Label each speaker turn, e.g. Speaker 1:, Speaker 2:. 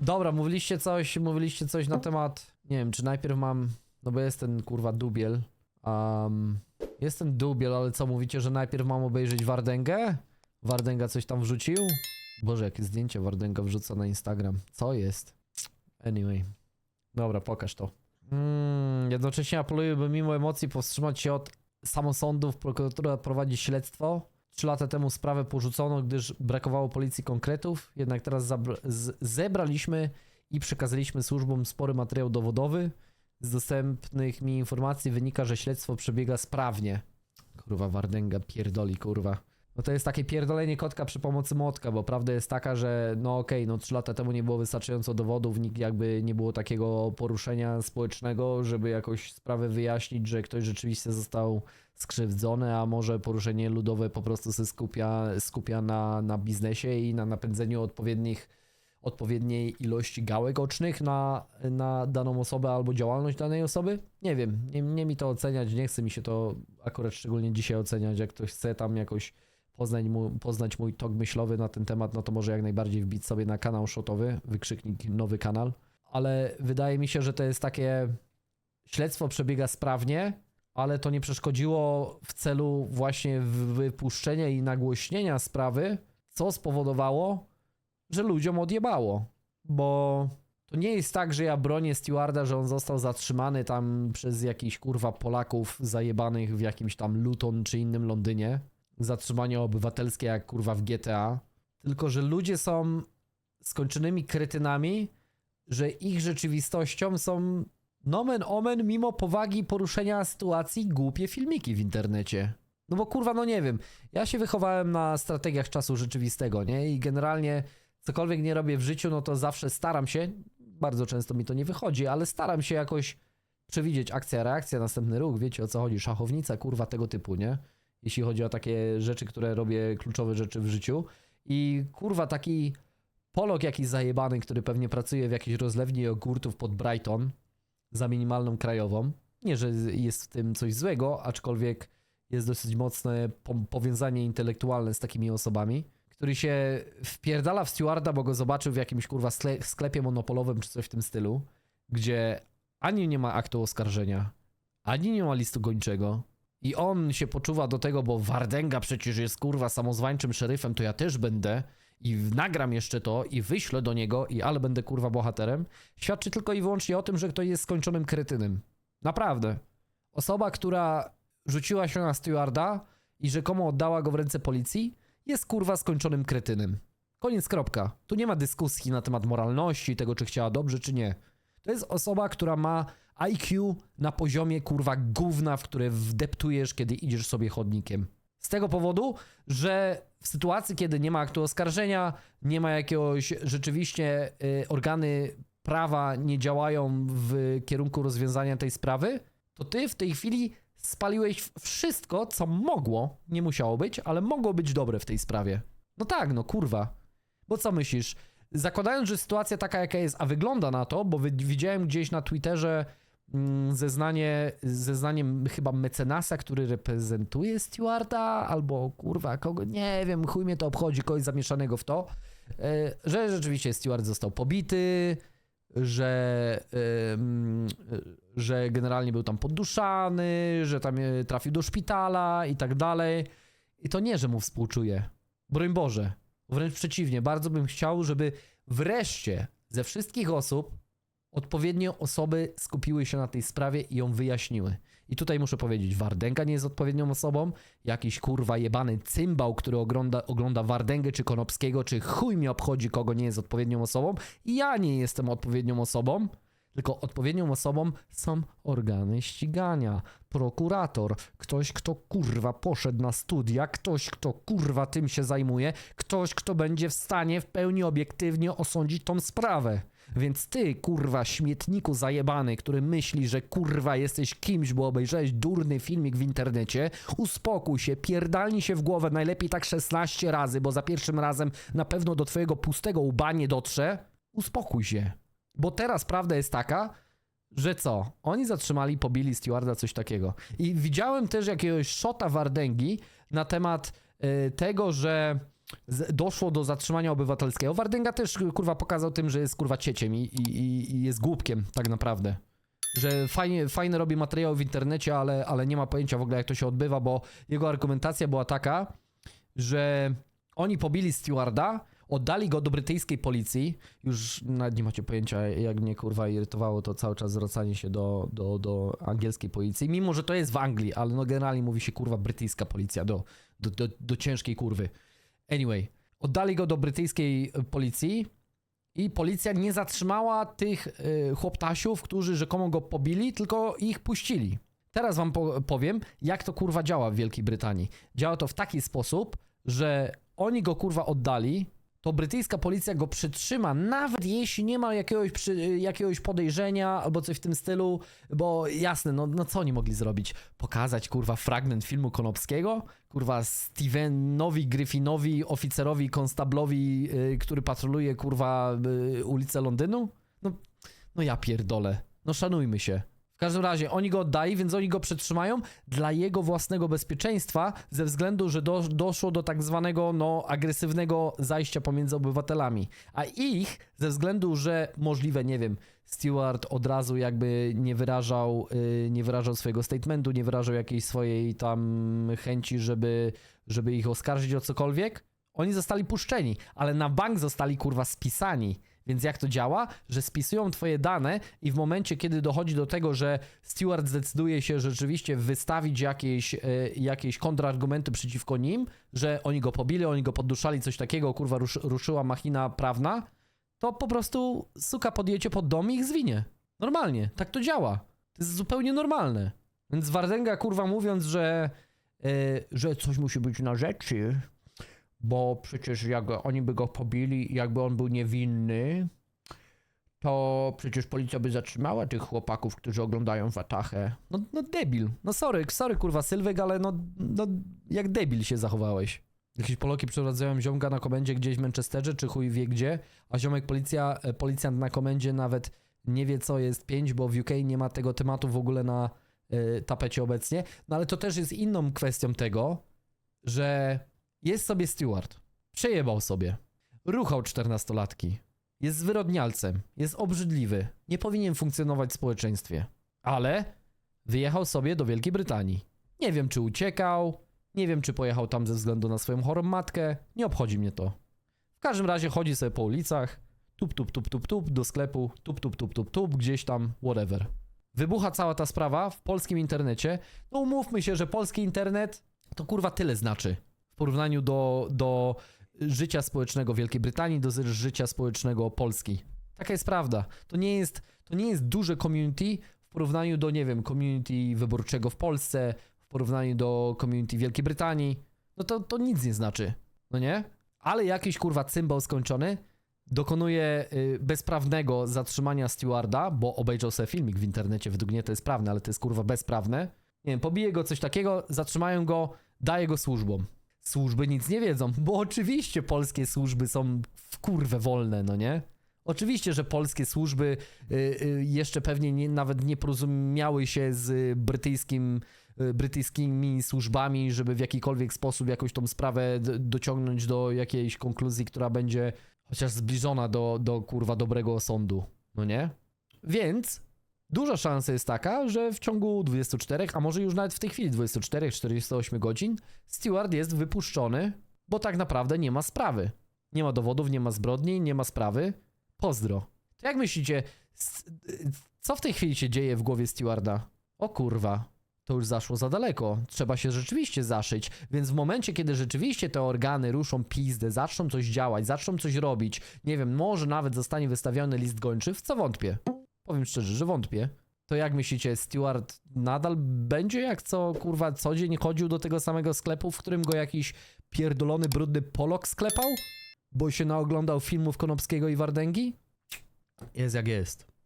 Speaker 1: Dobra, mówiliście coś, mówiliście coś na temat, nie wiem, czy najpierw mam, no bo jest ten kurwa dubiel. Um, jest ten dubiel, ale co, mówicie, że najpierw mam obejrzeć Wardęgę? Wardęga coś tam wrzucił? Boże, jakie zdjęcie Wardęga wrzuca na Instagram. Co jest? Anyway. Dobra, pokaż to. Mm, jednocześnie apeluję, by mimo emocji powstrzymać się od samosądów. Prokuratura prowadzi śledztwo. Trzy lata temu sprawę porzucono, gdyż brakowało policji konkretów. Jednak teraz zebraliśmy i przekazaliśmy służbom spory materiał dowodowy. Z dostępnych mi informacji wynika, że śledztwo przebiega sprawnie. Kurwa, Wardęga pierdoli, kurwa. No to jest takie pierdolenie kotka przy pomocy młotka, bo prawda jest taka, że no okej, no trzy lata temu nie było wystarczająco dowodów, nikt jakby nie było takiego poruszenia społecznego, żeby jakoś sprawę wyjaśnić, że ktoś rzeczywiście został skrzywdzony, a może poruszenie ludowe po prostu się skupia, skupia na, na biznesie i na napędzeniu odpowiednich odpowiedniej ilości gałek ocznych na, na daną osobę albo działalność danej osoby? Nie wiem, nie, nie mi to oceniać, nie chce mi się to akurat szczególnie dzisiaj oceniać. Jak ktoś chce tam jakoś poznać, mu, poznać mój tok myślowy na ten temat, no to może jak najbardziej wbić sobie na kanał shotowy, wykrzyknik nowy kanał. Ale wydaje mi się, że to jest takie śledztwo przebiega sprawnie, ale to nie przeszkodziło w celu właśnie wypuszczenia i nagłośnienia sprawy, co spowodowało, że ludziom odjebało. Bo to nie jest tak, że ja bronię Stewarda, że on został zatrzymany tam przez jakichś kurwa Polaków zajebanych w jakimś tam Luton czy innym Londynie. Zatrzymanie obywatelskie jak kurwa w GTA. Tylko, że ludzie są skończonymi kretynami, że ich rzeczywistością są nomen omen mimo powagi poruszenia sytuacji głupie filmiki w internecie. No bo kurwa, no nie wiem. Ja się wychowałem na strategiach czasu rzeczywistego, nie? I generalnie cokolwiek nie robię w życiu, no to zawsze staram się, bardzo często mi to nie wychodzi, ale staram się jakoś przewidzieć akcja, reakcja, następny ruch, wiecie o co chodzi, szachownica, kurwa, tego typu, nie? Jeśli chodzi o takie rzeczy, które robię, kluczowe rzeczy w życiu. I kurwa, taki Polok jakiś zajebany, który pewnie pracuje w jakiejś rozlewni jogurtów pod Brighton za minimalną krajową. Nie, że jest w tym coś złego, aczkolwiek jest dosyć mocne po powiązanie intelektualne z takimi osobami, który się wpierdala w stewarda, bo go zobaczył w jakimś kurwa sklep, sklepie monopolowym czy coś w tym stylu, gdzie ani nie ma aktu oskarżenia, ani nie ma listu gończego. I on się poczuwa do tego, bo Wardęga przecież jest kurwa samozwańczym szeryfem, to ja też będę i nagram jeszcze to i wyślę do niego i ale będę kurwa bohaterem, świadczy tylko i wyłącznie o tym, że ktoś jest skończonym kretynem. Naprawdę. Osoba, która rzuciła się na stewarda i rzekomo oddała go w ręce policji, jest kurwa skończonym kretynem. Koniec, kropka. Tu nie ma dyskusji na temat moralności, tego czy chciała dobrze, czy nie. To jest osoba, która ma IQ na poziomie kurwa gówna, w które wdeptujesz, kiedy idziesz sobie chodnikiem. Z tego powodu, że w sytuacji, kiedy nie ma aktu oskarżenia, nie ma jakiegoś rzeczywiście y, organy prawa nie działają w kierunku rozwiązania tej sprawy, to ty w tej chwili spaliłeś wszystko, co mogło, nie musiało być, ale mogło być dobre w tej sprawie. No tak, no kurwa. Bo co myślisz? Zakładając, że sytuacja taka jaka jest, a wygląda na to, bo widziałem gdzieś na Twitterze mm, zeznanie, zeznaniem chyba mecenasa, który reprezentuje Stewarda, albo kurwa kogo, nie wiem, chuj mnie to obchodzi, kogoś zamieszanego w to, e, że rzeczywiście Steward został pobity, że, ym, że generalnie był tam podduszany, że tam e, trafił do szpitala i tak dalej. I to nie, że mu współczuję. Broń Boże. Wręcz przeciwnie, bardzo bym chciał, żeby wreszcie ze wszystkich osób odpowiednio osoby skupiły się na tej sprawie i ją wyjaśniły. I tutaj muszę powiedzieć, Wardęga nie jest odpowiednią osobą, jakiś kurwa jebany cymbał, który ogląda, ogląda Wardęgę czy Konopskiego, czy chuj mnie obchodzi, kogo nie jest odpowiednią osobą. Ja nie jestem odpowiednią osobą, tylko odpowiednią osobą są organy ścigania, prokurator, ktoś, kto kurwa poszedł na studia, ktoś, kto kurwa tym się zajmuje, ktoś, kto będzie w stanie w pełni obiektywnie osądzić tą sprawę. Więc ty, kurwa, śmietniku zajebany, który myśli, że kurwa jesteś kimś, bo obejrzałeś durny filmik w internecie, uspokój się, pierdalnij się w głowę najlepiej tak 16 razy, bo za pierwszym razem na pewno do twojego pustego łba nie dotrze. Uspokój się. Bo teraz prawda jest taka, że co? Oni zatrzymali, pobili stewarda, coś takiego. I widziałem też jakiegoś szota Wardęgi na temat y, tego, że z, doszło do zatrzymania obywatelskiego. Wardęga też kurwa pokazał tym, że jest kurwa cieciem i, i, i- jest głupkiem tak naprawdę. Że fajnie, fajne robi materiały w internecie, ale, ale nie ma pojęcia w ogóle jak to się odbywa, bo jego argumentacja była taka, że oni pobili stewarda, oddali go do brytyjskiej policji. Już nawet nie macie pojęcia, jak mnie kurwa irytowało to cały czas zwracanie się do, do, do angielskiej policji. Mimo, że to jest w Anglii, ale no generalnie mówi się kurwa brytyjska policja do, do, do, do ciężkiej kurwy. Anyway, oddali go do brytyjskiej e, policji i policja nie zatrzymała tych y, chłoptasiów, którzy rzekomo go pobili, tylko ich puścili. Teraz wam po powiem, jak to kurwa działa w Wielkiej Brytanii. Działa to w taki sposób, że oni go kurwa oddali, to brytyjska policja go przytrzyma, nawet jeśli nie ma jakiegoś, przy, jakiegoś podejrzenia albo coś w tym stylu, bo jasne, no, no co oni mogli zrobić? Pokazać kurwa fragment filmu Konopskiego? Kurwa Stevenowi Griffinowi, oficerowi, konstablowi, y, który patroluje kurwa y, ulicę Londynu? No, no ja pierdolę. No szanujmy się. W każdym razie oni go oddali, więc oni go przetrzymają dla jego własnego bezpieczeństwa, ze względu, że do, doszło do tak zwanego no, agresywnego zajścia pomiędzy obywatelami. A ich, ze względu, że możliwe, nie wiem, Stewart od razu jakby nie wyrażał, yy, nie wyrażał swojego statementu, nie wyrażał jakiejś swojej tam chęci, żeby, żeby ich oskarżyć o cokolwiek, oni zostali puszczeni, ale na bank zostali kurwa spisani. Więc jak to działa? Że spisują twoje dane i w momencie, kiedy dochodzi do tego, że Stewart zdecyduje się rzeczywiście wystawić jakieś, e, jakieś kontrargumenty przeciwko nim, że oni go pobili, oni go podduszali, coś takiego, kurwa, rusz, ruszyła machina prawna, to po prostu suka podjecie pod dom i ich zwinie. Normalnie, tak to działa. To jest zupełnie normalne. Więc Wardęga, kurwa, mówiąc, że, e, że coś musi być na rzeczy, bo przecież jak oni by go pobili, jakby on był niewinny, to przecież policja by zatrzymała tych chłopaków, którzy oglądają Watachę. No, no debil. No sorry, sorry kurwa Sylwek, ale no, no jak debil się zachowałeś. Jakieś Poloki przeprowadzają ziomka na komendzie gdzieś w Manchesterze, czy chuj wie gdzie, a ziomek policja, e, policjant na komendzie nawet nie wie co jest 5, bo w UK nie ma tego tematu w ogóle na y, tapecie obecnie. No ale to też jest inną kwestią tego, że jest sobie steward. Przejebał sobie. Ruchał czternastolatki. Jest zwyrodnialcem. Jest obrzydliwy. Nie powinien funkcjonować w społeczeństwie. Ale wyjechał sobie do Wielkiej Brytanii. Nie wiem, czy uciekał. Nie wiem, czy pojechał tam ze względu na swoją chorą matkę. Nie obchodzi mnie to. W każdym razie chodzi sobie po ulicach. Tup, tup, tup, tup, tup, do sklepu. Tup, tup, tup, tup, tup, gdzieś tam, whatever. Wybucha cała ta sprawa w polskim internecie. No umówmy się, że polski internet to kurwa tyle znaczy w porównaniu do, do życia społecznego Wielkiej Brytanii, do życia społecznego Polski. Taka jest prawda. To nie jest, to nie jest duże community w porównaniu do, nie wiem, community wyborczego w Polsce, w porównaniu do community Wielkiej Brytanii. No to, to nic nie znaczy, no nie? Ale jakiś kurwa cymbał skończony dokonuje y, bezprawnego zatrzymania stewarda, bo obejrzał sobie filmik w internecie, według mnie to jest prawne, ale to jest kurwa bezprawne. Nie wiem, pobije go coś takiego, zatrzymają go, daje go służbom służby nic nie wiedzą, bo oczywiście polskie służby są w kurwę wolne, no nie? Oczywiście, że polskie służby y, y, jeszcze pewnie nie, nawet nie porozumiały się z brytyjskim, y, brytyjskimi służbami, żeby w jakikolwiek sposób jakąś tą sprawę dociągnąć do jakiejś konkluzji, która będzie chociaż zbliżona do, do kurwa dobrego sądu, no nie? Więc Duża szansa jest taka, że w ciągu 24, a może już nawet w tej chwili 24-48 godzin, Stewart jest wypuszczony, bo tak naprawdę nie ma sprawy. Nie ma dowodów, nie ma zbrodni, nie ma sprawy. Pozdro. To jak myślicie, co w tej chwili się dzieje w głowie Stewarda? O kurwa, to już zaszło za daleko. Trzeba się rzeczywiście zaszyć. Więc w momencie, kiedy rzeczywiście te organy ruszą pizdę, zaczną coś działać, zaczną coś robić, nie wiem, może nawet zostanie wystawiony list gończy, w co wątpię. Powiem szczerze, że wątpię. To jak myślicie, Stewart nadal będzie jak co, kurwa, co dzień chodził do tego samego sklepu, w którym go jakiś pierdolony, brudny Polok sklepał? Bo się naoglądał filmów Konopskiego i Wardęgi? Jest jak jest.